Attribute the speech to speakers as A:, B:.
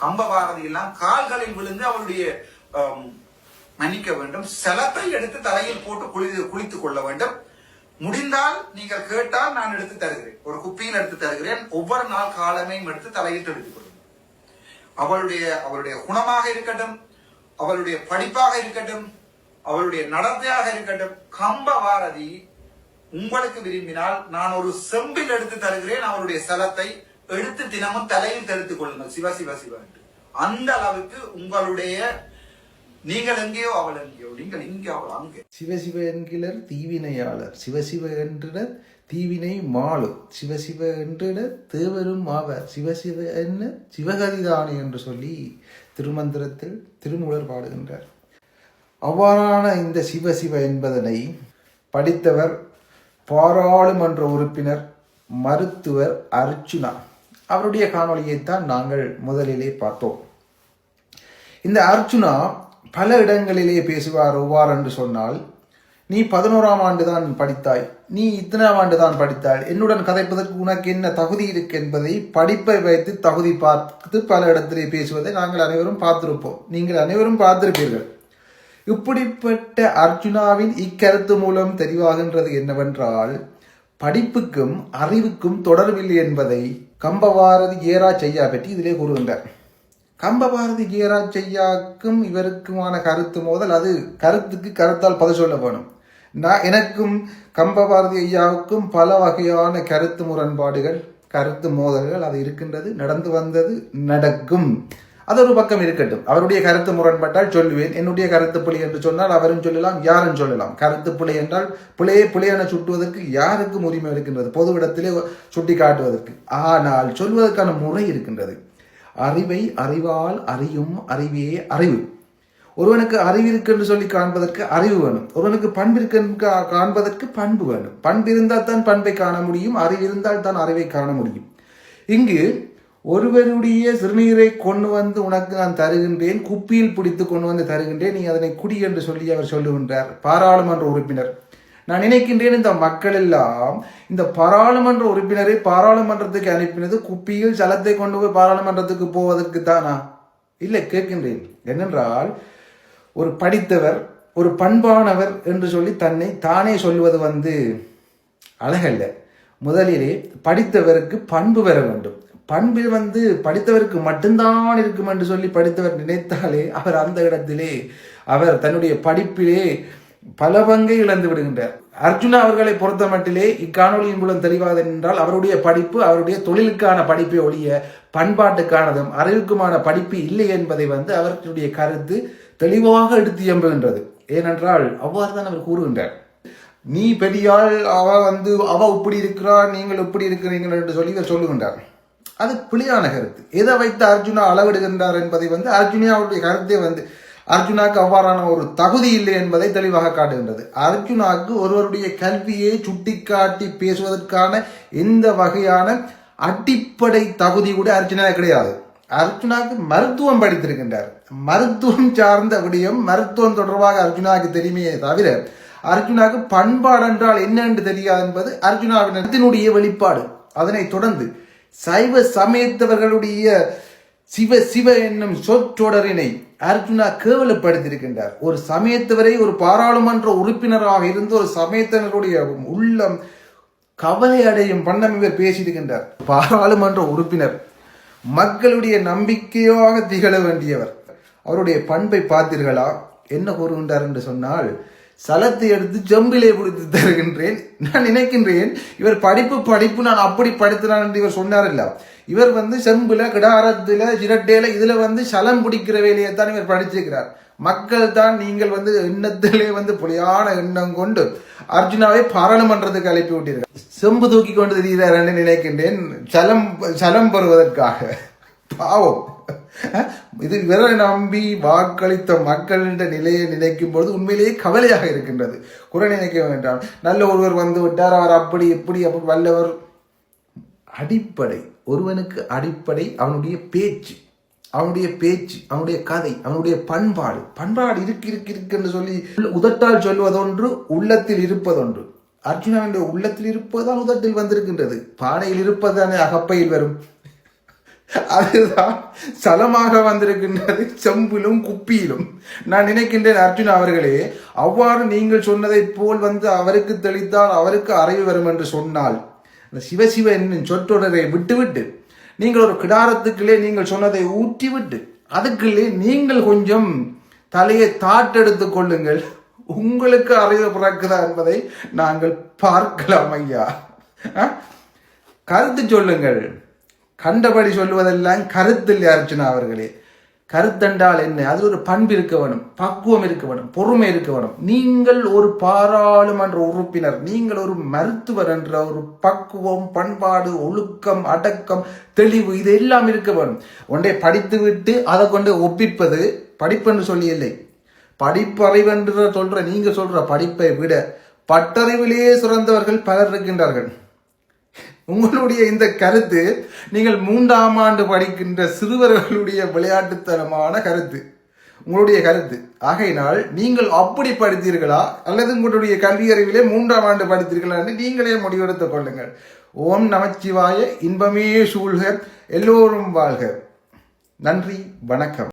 A: கம்பபாரதி எல்லாம் கால்களில் விழுந்து அவருடைய மன்னிக்க வேண்டும். செலத்தை எடுத்து தலையில் போட்டு குளி குளித்துக் கொள்ள வேண்டும். முடிந்தால் நீங்கள் கேட்டால் நான் எடுத்து தருகிறேன். ஒரு குப்பியில் எடுத்து தருகிறேன். ஒவ்வொரு நாள் காலமையும் எடுத்து தலையில் எடுத்துக் கொள்ளும். அவளுடைய அவளுடைய குணமாக இருக்கட்டும் அவளுடைய படிப்பாக இருக்கட்டும் அவளுடைய நடத்தையாக இருக்கட்டும் கம்பபாரதி உங்களுக்கு விரும்பினால் நான் ஒரு செம்பில் எடுத்து தருகிறேன் அவருடைய சலத்தை எடுத்து தினமும் தலையில் தெரித்துக் கொள்ளுங்கள். சிவ சிவ சிவா என்று. அந்த அளவுக்கு உங்களுடைய நீங்கள் எங்கேயோ அவள் எங்கேயோ நீங்கள் இங்கே அவள் அங்கே.
B: சிவசிவ என்கிறர் தீவினையாளர். சிவசிவ என்றிட தீவினை மாலு. சிவசிவ என்றிட தேவரும் ஆவர். சிவசிவ என்ன சிவகதிதானே என்று சொல்லி திருமந்திரத்தில் திருமூலர் பாடுகின்றார். அவ்வாறான இந்த சிவசிவ என்பதனை படித்தவர் பாராளுமன்ற உறுப்பினர் மருத்துவர் அர்ச்சுனா அவருடைய காணொளியைத்தான் நாங்கள் முதலிலே பார்த்தோம். இந்த அர்ஜுனா பல இடங்களிலே பேசுவார் ஒவ்வார் என்று சொன்னால் நீ பதினோராம் ஆண்டு தான் படித்தாய். நீ இத்தனாம் ஆண்டு தான் படித்தாய். என்னுடன் கதைப்பதற்கு உனக்கு என்ன தகுதி இருக்கு என்பதை படிப்பை வைத்து தகுதி பார்த்து பல இடத்திலே பேசுவதை நாங்கள் அனைவரும் பார்த்திருப்போம். நீங்கள் அனைவரும் பார்த்திருப்பீர்கள். இப்படிப்பட்ட அர்ஜுனாவின் இக்கருத்து மூலம் தெரிவாகின்றது என்னவென்றால் படிப்புக்கும் அறிவுக்கும் தொடர்பில்லை என்பதை கம்பபாரதி ஏரா செய்யா பற்றி இதிலே கூறுகின்றார். கம்பபாரதி ஏரா செய்யாக்கும் இவருக்குமான கருத்து மோதல் அது. கருத்துக்கு கருத்தால் பதில் சொல்ல வேணும். நான் எனக்கும் கம்பபாரதி ஐயாவுக்கும் பல வகையான கருத்து முரண்பாடுகள் கருத்து மோதல்கள் அது இருக்கின்றது நடந்து வந்தது நடக்கும். அது ஒரு பக்கம் இருக்கட்டும். அவருடைய கருத்து முரண்பட்டால் சொல்லுவேன். என்னுடைய கருத்து பிழை என்று சொன்னால் அவரும் சொல்லலாம் யாரும் சொல்லலாம். கருத்து பிழை என்றால் பிழையை புலியான சுட்டுவதற்கு யாருக்கும் உரிமை இருக்கின்றது? பொது இடத்திலே சுட்டி காட்டுவதற்கு ஆனால் சொல்வதற்கான முறை இருக்கின்றது. அறிவை அறிவால் அறியும் அறிவே அறிவு. ஒருவனுக்கு அறிவு இருக்கு என்று சொல்லி காண்பதற்கு அறிவு வேணும். ஒருவனுக்கு பண்பு இருக்கு கா- காண்பதற்கு பண்பு வேணும். பண்பு இருந்தால் தான் பண்பை காண முடியும். அறிவு இருந்தால் தான் அறிவை காண முடியும். இங்கு ஒருவருடைய சிறுநீரை கொண்டு வந்து உனக்கு நான் தருகின்றேன் குப்பியில் பிடித்து கொண்டு வந்து தருகின்றேன் நீ அதனை குடி என்று சொல்லி அவர் சொல்லுகின்றார். பாராளுமன்ற உறுப்பினர். நான் நினைக்கின்றேன் இந்த மக்கள் எல்லாம் இந்த பாராளுமன்ற உறுப்பினரை பாராளுமன்றத்துக்கு அனுப்பினது குப்பியில் சலத்தை கொண்டு போய் பாராளுமன்றத்துக்கு போவதற்கு தானா? இல்லை கேட்கின்றேன். என்னென்றால் ஒரு படித்தவர் ஒரு பண்பானவர் என்று சொல்லி தன்னை தானே சொல்வது வந்து அழகல்ல. முதலிலே படித்தவருக்கு பண்பு பெற வேண்டும். பண்பு வந்து படித்தவருக்கு மட்டும்தான் இருக்கும் என்று சொல்லி படித்தவர் நினைத்தாலே அவர் அந்த இடத்திலே அவர் தன்னுடைய படிப்பிலே பல பங்கை இழந்து விடுகின்றார். அர்ஜுனா அவர்களை பொறுத்த மட்டிலே இக்காணொலியின் மூலம் தெளிவாது என்றால் அவருடைய படிப்பு அவருடைய தொழிலுக்கான படிப்பை ஒழிய பண்பாட்டுக்கானதும் அறிவுக்குமான படிப்பு இல்லை என்பதை வந்து அவர்களுடைய கருத்து தெளிவாக எடுத்து எம்புகின்றது. ஏனென்றால் அவ்வாறு தான் அவர் கூறுகின்றார். நீ பெரியாள் அவ வந்து அவ இப்படி இருக்கிறா நீங்கள் இப்படி இருக்கிறீர்கள் என்று சொல்லி இவர் சொல்லுகின்றார். அது புலியான கருத்து. எதை வைத்து அர்ஜுனா அளவிடுகின்றார் என்பதை வந்து அர்ஜுனாவுடைய கருத்தை வந்து அர்ஜுனாக்கு அவ்வாறான ஒரு தகுதி இல்லை என்பதை தெளிவாக காட்டுகின்றது. அர்ஜுனாவுக்கு ஒருவருடைய கல்வியை சுட்டிக்காட்டி பேசுவதற்கான எந்த வகையான அடிப்படை தகுதி கூட அர்ஜுனா கிடையாது. அர்ஜுனாக்கு மருத்துவம் படித்திருக்கின்றார். மருத்துவம் சார்ந்த விடயம் மருத்துவம் தொடர்பாக அர்ஜுனாவுக்கு தெரியுமே தவிர அர்ஜுனாவுக்கு பண்பாடு என்றால் என்ன என்று தெரியாது என்பது அர்ஜுனாவினத்தினுடைய வெளிப்பாடு. அதனைத் தொடர்ந்து சைவ சமயத்தவர்களுடைய சிவ சிவ என்னும் சொற்றொடரினை அர்ஜுனா கேவலப்படுத்தியிருக்கின்றார். ஒரு சமயத்தவரை ஒரு பாராளுமன்ற உறுப்பினராக இருந்து ஒரு சமயத்தினருடைய உள்ளம் கவலை அடையும் வண்ணம் இவர் பேசியிருக்கின்றார். பாராளுமன்ற உறுப்பினர் மக்களுடைய நம்பிக்கையாக திகழ வேண்டியவர். அவருடைய பண்பை பார்த்தீர்களா? என்ன கூறுகின்றார் என்று சொன்னால் சலத்தை எடுத்து ஜம்பிலே பிடித்து தருகின்றேன். நான் நினைக்கின்றேன் இவர் படிப்பு படிப்பு நான் அப்படி படித்தினான் என்று இவர் சொன்னார் இல்ல இவர் வந்து செம்புல கிடாரத்துல சிரட்டையில இதுல வந்து சலம் பிடிக்கிற வேலையை தான் இவர் படிச்சிருக்கிறார் மக்கள் தான் நீங்கள் வந்து எண்ணத்திலே வந்து புலியான எண்ணம் கொண்டு அர்ஜுனாவை பாராளுமன்றத்துக்கு அழைப்பி விட்டீர்கள். செம்பு தூக்கி கொண்டு தெரிகிறார் என்று நினைக்கின்றேன். சலம் சலம் பெறுவதற்காக. பாவம். இது இவரை நம்பி வாக்களித்த மக்கள் என்ற நிலையை நினைக்கும் பொழுது உண்மையிலேயே கவலையாக இருக்கின்றது. குறை நினைக்க வேண்டாம். நல்ல ஒருவர் வந்து விட்டார். அவர் அப்படி இப்படி அப்படி வல்லவர். அடிப்படை. ஒருவனுக்கு அடிப்படை அவனுடைய பேச்சு. அவனுடைய பேச்சு அவனுடைய கதை அவனுடைய பண்பாடு. பண்பாடு இருக்கு இருக்கு இருக்கு என்று சொல்லி உதட்டால் சொல்வதொன்று உள்ளத்தில் இருப்பதொன்று. அர்ஜுனனுடைய உள்ளத்தில் இருப்பதுதான் உதட்டில் வந்திருக்கின்றது. பானையில் இருப்பதுதானே அகப்பையில் வரும். அதுதான் சலமாக வந்திருக்கின்றது செம்பிலும் குப்பியிலும். நான் நினைக்கின்றேன் அர்ஜுன் அவர்களே அவ்வாறு நீங்கள் சொன்னதைப் போல் வந்து அவருக்கு தெளித்தால் அவருக்கு அறிவு வரும் என்று சொன்னால் அந்த சிவசிவ என்னும் சொற்றொடரை விட்டுவிட்டு நீங்கள் ஒரு கிடாரத்துக்குள்ளே நீங்கள் சொன்னதை ஊற்றிவிட்டு அதுக்குள்ளே நீங்கள் கொஞ்சம் தலையை தாட்டெடுத்துக் கொள்ளுங்கள். உங்களுக்கு அறிவு பிறக்குதா என்பதை நாங்கள் பார்க்கலாம் ஐயா. ஆ? கருத்து சொல்லுங்கள். கண்டபடி சொல்லுவதெல்லாம் கருத்தில் அர்ச்சனா அவர்களே. கருத்தென்றால் என்ன? அது ஒரு பண்பு இருக்க வேணும் பக்குவம் இருக்க வேணும் பொறுமை இருக்க வேணும். நீங்கள் ஒரு பாராளுமன்ற உறுப்பினர் நீங்கள் ஒரு மருத்துவர் என்ற ஒரு பக்குவம் பண்பாடு ஒழுக்கம் அடக்கம் தெளிவு இது எல்லாம் இருக்க வேணும். ஒன்றை படித்து விட்டு அதை கொண்டு ஒப்பிப்பது படிப்பென்று சொல்லி இல்லை படிப்பறிவென்று சொல்ற நீங்க சொல்ற படிப்பை விட பட்டறிவிலேயே சிறந்தவர்கள் பலர் இருக்கின்றார்கள். உங்களுடைய இந்த கருத்து நீங்கள் மூன்றாம் ஆண்டு படிக்கின்ற சிறுவர்களுடைய விளையாட்டுத்தனமான கருத்து. உங்களுடைய கருத்து. ஆகையினால் நீங்கள் அப்படி படித்தீர்களா? அல்லது உங்களுடைய கல்வி அறிவிலே மூன்றாம் ஆண்டு படித்தீர்களா என்று நீங்களே முடிவெடுத்துக் கொள்ளுங்கள். ஓம் நமச்சிவாய இன்பமே சூழ்க எல்லோரும் வாழ்க. நன்றி வணக்கம்.